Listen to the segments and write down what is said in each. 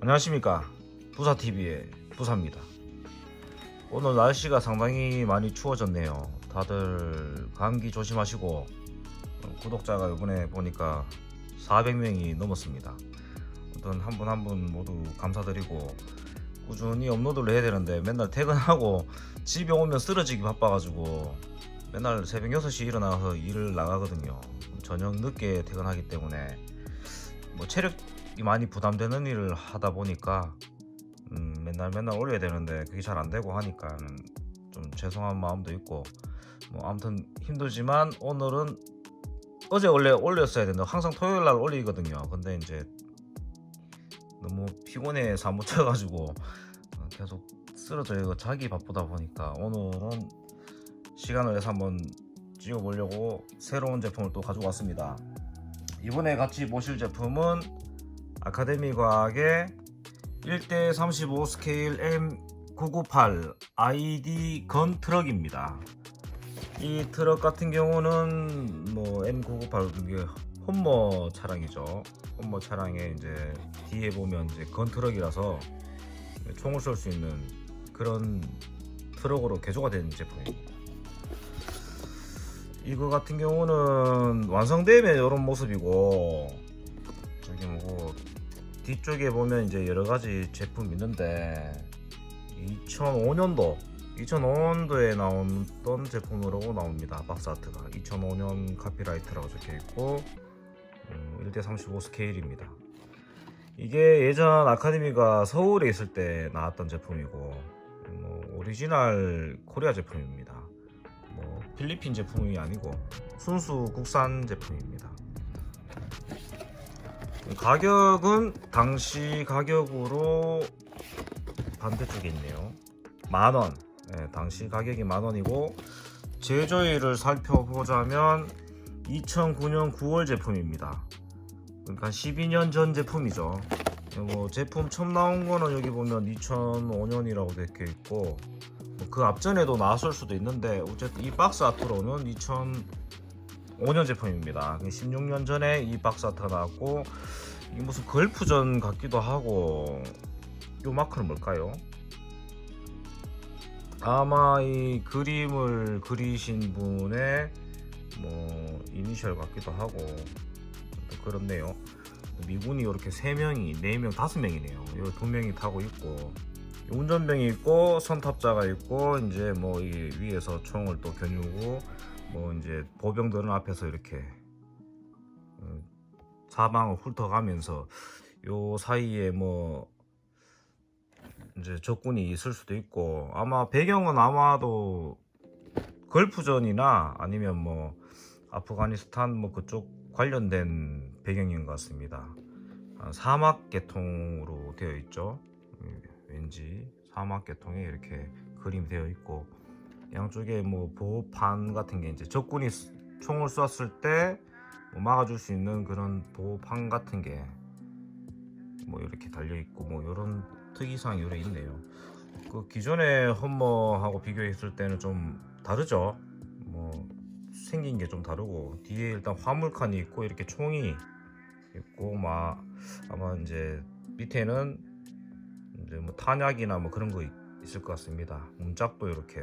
안녕하십니까. 부사TV의 부사입니다. 오늘 날씨가 상당히 많이 추워졌네요. 다들 감기 조심하시고 어, 구독자가 이번에 보니까 400명이 넘었습니다. 어떤 한 분 한 분 모두 감사드리고 꾸준히 업로드를 해야 되는데 맨날 퇴근하고 집에 오면 쓰러지기 바빠가지고 맨날 새벽 6시 일어나서 일을 나가거든요. 저녁 늦게 퇴근하기 때문에 뭐 체력이 많이 부담되는 일을 하다 보니까 음, 맨날 맨날 올려야 되는데 그게 잘 안 되고 하니까 좀 죄송한 마음도 있고 뭐 아무튼 힘들지만 오늘은 어제 원래 올렸어야 되는데 항상 토요일 날 올리거든요. 근데 이제 너무 피곤해 사무쳐가지고 계속 쓰러져요. 자기 바쁘다 보니까 오늘은 시간을 내서 한번 찍어보려고 새로운 제품을 또 가지고 왔습니다. 이번에 같이 보실 제품은 아카데미 과학의 1대 35 스케일 M998 ID 건 트럭입니다. 이 트럭 같은 경우는 뭐 M998 이게 홈머 차량이죠. 홈머 차량에 이제 뒤에 보면 이제 건 트럭이라서 총을 쏠 수 있는 그런 트럭으로 개조가 된 제품입니다. 이거 같은 경우는 완성되면 이런 모습이고 저기 뭐 뒤쪽에 보면 이제 여러 가지 제품 있는데 2005년도 2005년도에 나왔던 제품으로 나옵니다. 박스 아트가. 2005년 카피라이트라고 적혀 있고 음, 1대 35 스케일입니다. 이게 예전 아카데미가 서울에 있을 때 나왔던 제품이고 뭐 오리지널 코리아 제품입니다. 뭐 필리핀 제품이 아니고 순수 국산 제품입니다. 가격은 당시 가격으로 반대쪽에 있네요. 만 원. 네, 당시 가격이 만 원이고 제조일을 살펴보자면 2009년 9월 제품입니다. 그러니까 12년 전 제품이죠. 뭐 제품 처음 나온 거는 여기 보면 2005년이라고 되어 있고 뭐그 앞전에도 나왔을 수도 있는데 어쨌든 이 박스 아트로는 2005년 제품입니다. 16년 전에 이 박스 아트가 나왔고 이 무슨 걸프전 같기도 하고 이 마크는 뭘까요? 아마 이 그림을 그리신 분의 뭐 이니셜 같기도 하고 또 그렇네요. 미군이 이렇게 3명이, 4명, 5명이네요. 여기 2명이 타고 있고 운전병이 있고 선탑자가 있고 이제 뭐이 위에서 총을 또 겨누고 뭐 이제 보병들은 앞에서 이렇게 어, 사방을 훑어가면서 요 사이에 뭐 이제 적군이 있을 수도 있고 아마 배경은 아마도 걸프전이나 아니면 뭐 아프가니스탄 뭐 그쪽 관련된 배경인 것 같습니다. 아, 사막 계통으로 되어 있죠. 음, 왠지 사막 계통에 이렇게 그림 되어 있고 양쪽에 뭐 보호판 같은 게 이제 적군이 스- 총을 쐈을 때 뭐 막아줄 수 있는 그런 보호판 같은 게 뭐 이렇게 달려 있고 뭐 이런 특이사항이 여러 있네요. 그 기존의 험머하고 비교했을 때는 좀 다르죠. 뭐 생긴 게 좀 다르고 뒤에 일단 화물칸이 있고 이렇게 총이 있고 막 아마 이제 밑에는 이제 뭐 탄약이나 뭐 그런 거 있- 있을 것 같습니다. 문짝도 이렇게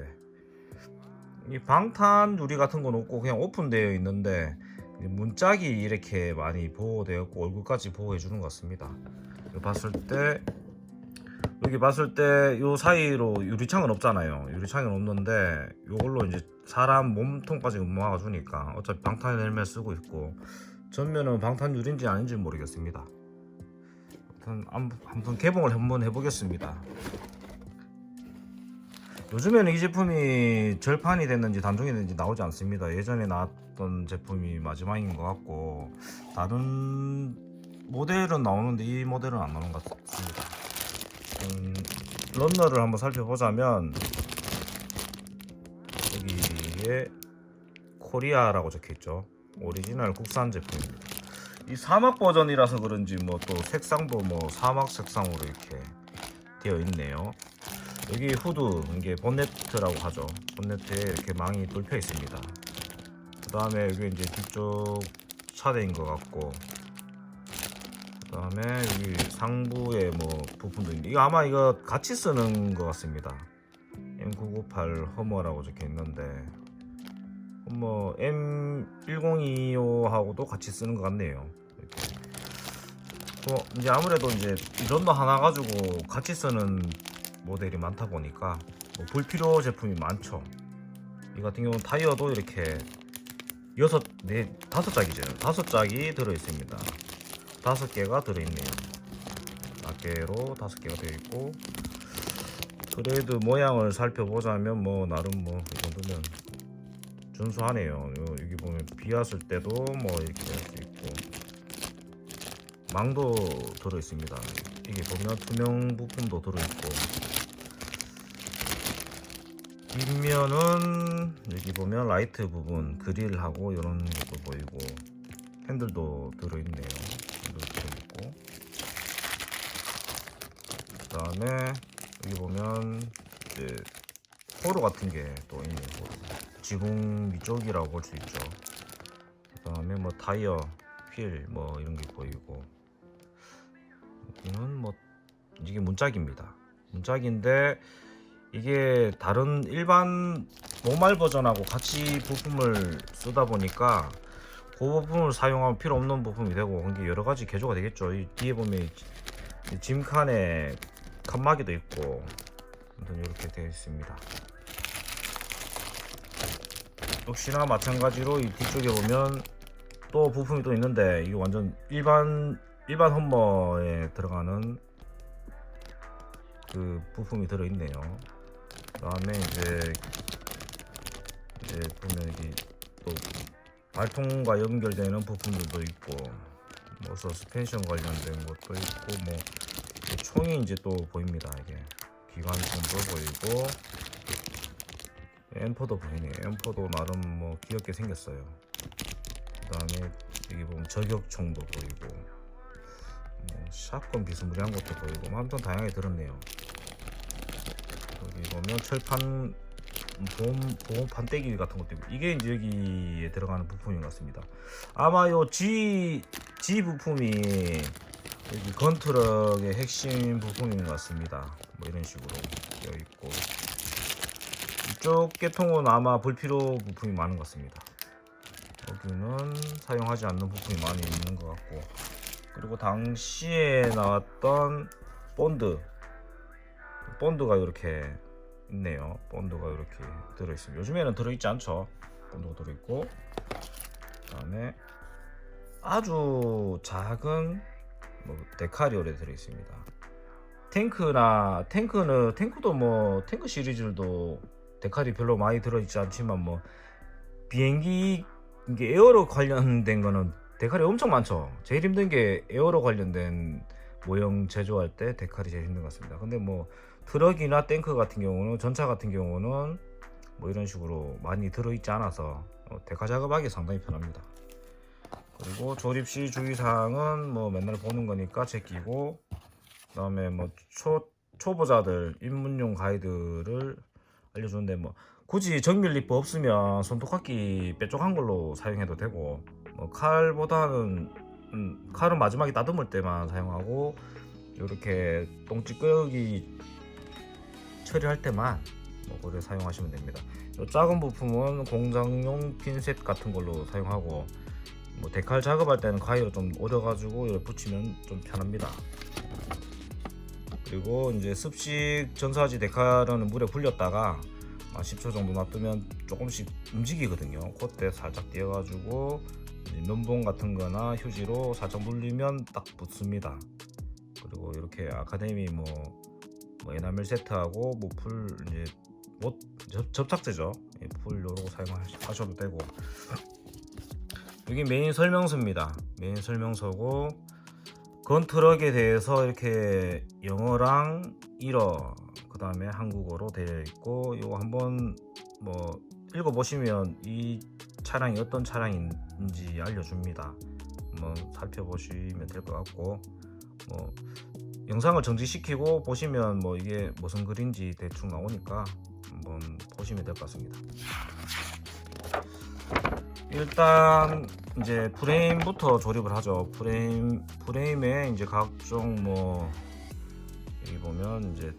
이 방탄 유리 같은 건 없고 그냥 오픈되어 있는데 이 문짝이 이렇게 많이 보호되었고 얼굴까지 보호해 주는 것 같습니다. 봤을 때 여기 봤을 때요 사이로 유리창은 없잖아요. 유리창은 없는데 요걸로 이제 사람 몸통까지 막아주니까 어차피 방탄 헬멧 쓰고 있고 전면은 방탄 유리인지 아닌지 모르겠습니다. 아무튼 한- 한번 개봉을 한번 해보겠습니다. 요즘에는 이 제품이 절판이 됐는지 단종이 됐는지 나오지 않습니다. 예전에 나왔던 제품이 마지막인 것 같고 다른 모델은 나오는데 이 모델은 안 나오는 것 같습니다. 음, 런너를 한번 살펴보자면 여기에 코리아라고 적혀있죠. 오리지널 국산 제품입니다. 이 사막 버전이라서 그런지 뭐 또 색상도 뭐 사막 색상으로 이렇게 되어 있네요. 여기 후드 이게 본네트라고 하죠. 본네트에 이렇게 망이 뚫혀 있습니다. 그 다음에 여기 이제 뒤쪽 차대인 것 같고 그 다음에 여기 상부에 뭐 부품도 있는데 이거 아마 이거 같이 쓰는 것 같습니다. M998 허머라고 적혀 있는데 허머 M1025하고도 같이 쓰는 것 같네요. 이렇게. 뭐 이제 아무래도 이제 이런도 하나 가지고 같이 쓰는 모델이 많다 보니까 뭐 불필요 제품이 많죠. 이 같은 경우는 타이어도 이렇게 여섯 네 다섯 짝이죠. 다섯 짝이 들어 있습니다. 다섯 개가 들어 있네요. 낱개로 다섯 개가 되어 있고 그래드 모양을 살펴보자면 뭐 나름 뭐 이 정도면 준수하네요. 요- 여기 보면 비 왔을 때도 뭐 이렇게 할 수 있고 망도 들어 있습니다. 이게 보면 투명 부품도 들어 있고 뒷면은 여기 보면 라이트 부분 그릴하고 이런 것도 보이고 핸들도 들어있네요. 핸들 들어있고 그 다음에 여기 보면 이제 호로 같은 게 또 있네요. 호로. 지붕 위쪽이라고 볼 수 있죠. 그 다음에 뭐 타이어, 휠 뭐 이런 게 보이고 여기는 뭐 이게 문짝입니다. 문짝인데 이게 다른 일반 노말 버전하고 같이 부품을 쓰다 보니까 그 부품을 사용하면 필요 없는 부품이 되고 이게 여러 가지 개조가 되겠죠. 이 뒤에 보면 짐칸에 칸막이도 있고 아무튼 이렇게 되어 있습니다. 역시나 마찬가지로 이 뒤쪽에 보면 또 부품이 또 있는데 이게 완전 일반 일반 험머에 들어가는 그 부품이 들어 있네요. 그다음에 이제 이제 보면 여기 또 발통과 연결되는 부품들도 있고 뭐 서스펜션 관련된 것도 있고 뭐 총이 이제 또 보입니다. 이게 기관총도 보이고 엠포도 보이네요. 엠포도 나름 뭐 귀엽게 생겼어요. 그 다음에 여기 보면 저격총도 보이고 뭐 샷건 비스무리한 것도 보이고 뭐 아무튼 다양하게 들었네요 여기 보면 철판 보험 보험 판때기 같은 것도 있고 이게 이제 여기에 들어가는 부품인 것 같습니다. 아마 요 G G 부품이 여기 건트럭의 핵심 부품인 것 같습니다. 뭐 이런 식으로 되어 있고 이쪽 계통은 아마 불필요 부품이 많은 것 같습니다. 여기는 사용하지 않는 부품이 많이 있는 것 같고 그리고 당시에 나왔던 본드 본드가 이렇게 있네요. 본드가 이렇게 들어 있습니다. 요즘에는 들어 있지 않죠. 본드가 들어 있고 그다음에 아주 작은 뭐 데카리올에 들어 있습니다. 탱크나 탱크는 탱크도 뭐 탱크 시리즈들도 데칼이 별로 많이 들어 있지 않지만 뭐 비행기 이게 에어로 관련된 거는 데칼이 엄청 많죠. 제일 힘든 게 에어로 관련된 모형 제조할 때 데칼이 제일 힘든 것 같습니다. 근데 뭐 트럭이나 탱크 같은 경우는 전차 같은 경우는 뭐 이런 식으로 많이 들어있지 않아서 어, 데카 작업하기 상당히 편합니다. 그리고 조립 시 주의사항은 뭐 맨날 보는 거니까 제끼고 그다음에 뭐 초 초보자들 입문용 가이드를 알려주는데 뭐 굳이 정밀 리프 없으면 손톱깎이 뾰족한 걸로 사용해도 되고 뭐 칼보다는 음, 칼은 마지막에 따듬을 때만 사용하고 이렇게 똥찌끄기 처리할 때만 뭐 그래 사용하시면 됩니다. 요 작은 부품은 공장용 핀셋 같은 걸로 사용하고 뭐 데칼 작업할 때는 가위로 좀 오려가지고 이렇게 붙이면 좀 편합니다. 그리고 이제 습식 전사지 데칼은 물에 불렸다가 한 10초 정도 놔두면 조금씩 움직이거든요. 그때 살짝 띄어가지고 면봉 같은 거나 휴지로 살짝 물리면 딱 붙습니다. 그리고 이렇게 아카데미 뭐, 뭐 에나멜 세트하고 뭐풀 이제 못 접, 접착제죠. 예, 풀 요러고 사용하셔도 되고 여기 메인 설명서입니다. 메인 설명서고 건트럭에 대해서 이렇게 영어랑 일어 그 다음에 한국어로 되어 있고 이거 한번 뭐 읽어 보시면 이 차량이 어떤 차량인지 알려줍니다. 한번 살펴보시면 될 것 같고 뭐 영상을 정지시키고 보시면 뭐 이게 무슨 글인지 대충 나오니까 한번 보시면 될 것 같습니다. 일단 이제 프레임부터 조립을 하죠. 프레임 프레임에 이제 각종 뭐 여기 보면 이제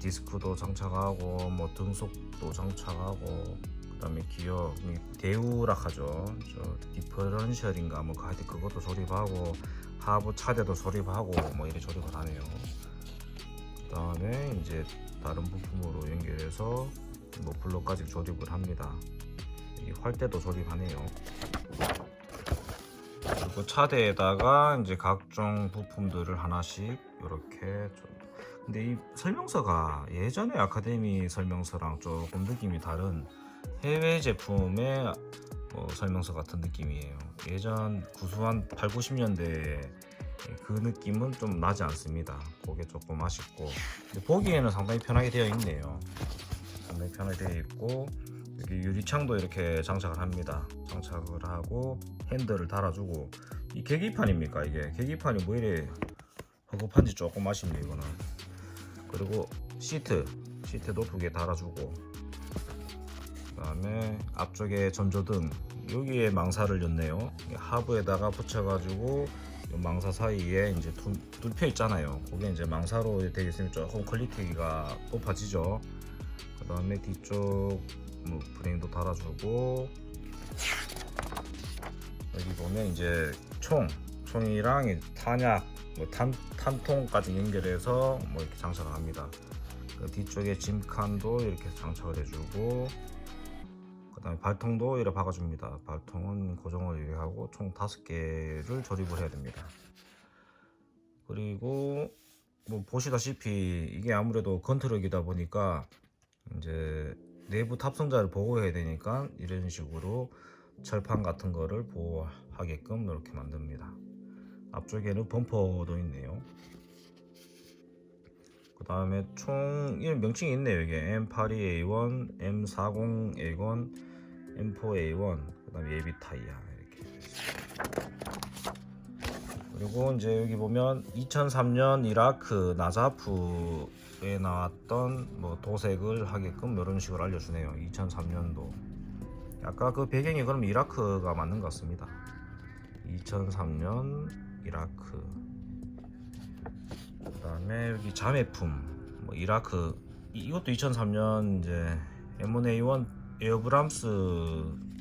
디스크도 장착하고 뭐 등속도 장착하고 그다음에 기어 대우락 하죠. 저 디퍼런셜인가 뭐 하여튼 그것도 조립하고 하부 차대도 조립하고 뭐 이렇게 조립을 하네요. 그 다음에 이제 다른 부품으로 연결해서 뭐 블록까지 조립을 합니다. 이 활대도 조립하네요. 그리고 차대에다가 이제 각종 부품들을 하나씩 이렇게 근데 이 설명서가 예전에 아카데미 설명서랑 조금 느낌이 다른 해외 제품의 뭐 설명서 같은 느낌이에요. 예전 구수한 8, 90년대 그 느낌은 좀 나지 않습니다. 그게 조금 아쉽고 보기에는 상당히 편하게 되어 있네요. 상당히 편하게 되어 있고 여기 유리창도 이렇게 장착을 합니다. 장착을 하고 핸들을 달아주고 이 계기판입니까 이게 계기판이 뭐 이래 허겁한지 조금 아쉽네 이거는 그리고 시트 시트도 두 개 달아주고 그 다음에 앞쪽에 전조등 여기에 망사를 였네요. 하부에다가 붙여가지고 이 망사 사이에 이제 두, 뚫혀 있잖아요. 그게 이제 망사로 되어 있으면 조금 퀄리티가 높아지죠. 그 다음에 뒤쪽 뭐 브레인도 달아주고 여기 보면 이제 총 총이랑 이 탄약 뭐 탄, 탄통까지 연결해서 뭐 이렇게 장착을 합니다. 그 뒤쪽에 짐칸도 이렇게 장착을 해주고 그 다음에 발통도 이렇게 박아줍니다 발통은 고정을 이렇게 하고 총 다섯 개를 조립을 해야 됩니다 그리고 뭐 보시다시피 이게 아무래도 건트럭이다 보니까 이제 내부 탑승자를 보호해야 되니까 이런 식으로 철판 같은 거를 보호하게끔 이렇게 만듭니다. 앞쪽에는 범퍼도 있네요. 그 다음에 총 이런 명칭이 있네요. 이게 M82A1, M40A1, M4A1, 그 다음에 예비 타이어 이렇게. 그리고 이제 여기 보면 2003년 이라크 나자프에 나왔던 뭐 도색을 하게끔 이런 식으로 알려주네요. 2003년도. 아까 그 배경이 그럼 이라크가 맞는 것 같습니다. 2003년 이라크. 그 다음에 여기 자매품 뭐 이라크 이- 이것도 2003년 이제 M1A1 에어브람스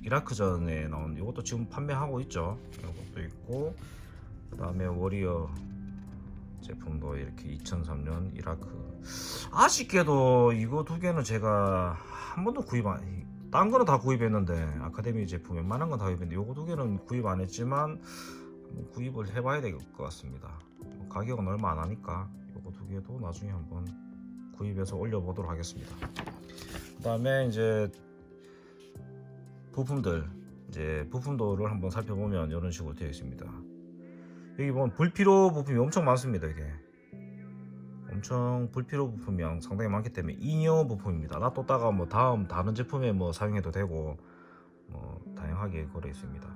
이라크전에 나온 이것도 지금 판매하고 있죠. 이것도 있고 그 다음에 워리어 제품도 이렇게 2003년 이라크. 아쉽게도 이거 두 개는 제가 한 번도 구입 안, 딴 거는 다 구입했는데 아카데미 제품 웬만한 건 다 구입했는데 요거 두 개는 구입 안 했지만 구입을 해봐야 될 것 같습니다. 뭐 가격은 얼마 안 하니까 요거 두 개도 나중에 한번 구입해서 올려보도록 하겠습니다. 그 다음에 이제 부품들 이제 부품도를 한번 살펴보면 이런 식으로 되어 있습니다. 여기 보면 불필요 부품이 엄청 많습니다 이게. 엄청 불필요 부품이 상당히 많기 때문에 잉여 부품입니다. 놔뒀다가 뭐 다음 다른 제품에 뭐 사용해도 되고 뭐 다양하게 걸어 있습니다.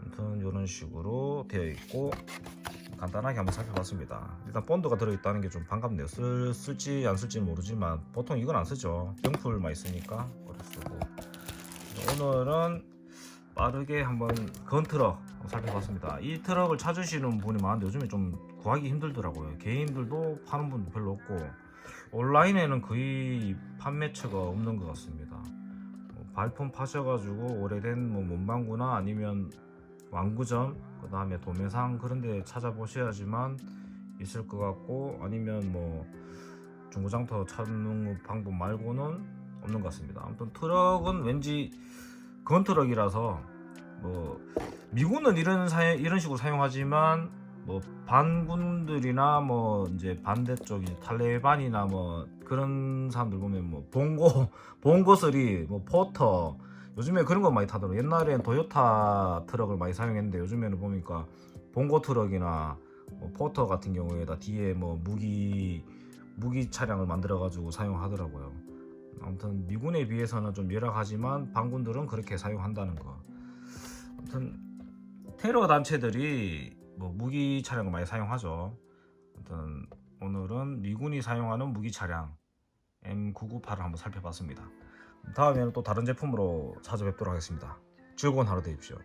아무튼 이런 식으로 되어 있고 간단하게 한번 살펴봤습니다. 일단 본드가 들어있다는 게 좀 반갑네요. 쓸, 쓸지 안 쓸지는 모르지만 보통 이건 안 쓰죠. 병풀만 있으니까 그걸 쓰고 오늘은 빠르게 한번 건트럭 살펴봤습니다. 이 트럭을 찾으시는 분이 많은데 요즘에 좀 구하기 힘들더라고요. 개인들도 파는 분도 별로 없고 온라인에는 거의 판매처가 없는 것 같습니다. 뭐 발품 파셔가지고 오래된 뭐 문방구나 아니면 왕구점 그 다음에 도매상 그런 데 찾아보셔야지만 있을 것 같고 아니면 뭐 중고장터 찾는 방법 말고는 없는 것 같습니다. 아무튼 트럭은 왠지 건트럭이라서 뭐 미군은 이런 사 이런 식으로 사용하지만 뭐 반군들이나 뭐 이제 반대쪽 이제 탈레반이나 뭐 그런 사람들 보면 뭐 봉고 봉고 쓰리 뭐 포터 요즘에 그런 거 많이 타더라고 옛날엔 도요타 트럭을 많이 사용했는데 요즘에는 보니까 봉고 트럭이나 뭐 포터 같은 경우에다 뒤에 뭐 무기 무기 차량을 만들어 가지고 사용하더라고요. 아무튼 미군에 비해서는 좀 열악하지만 반군들은 그렇게 사용한다는 거. 아무튼 테러 단체들이 뭐 무기 차량을 많이 사용하죠. 아무튼 오늘은 미군이 사용하는 무기 차량 M998을 한번 살펴봤습니다. 다음에는 또 다른 제품으로 찾아뵙도록 하겠습니다. 즐거운 하루 되십시오.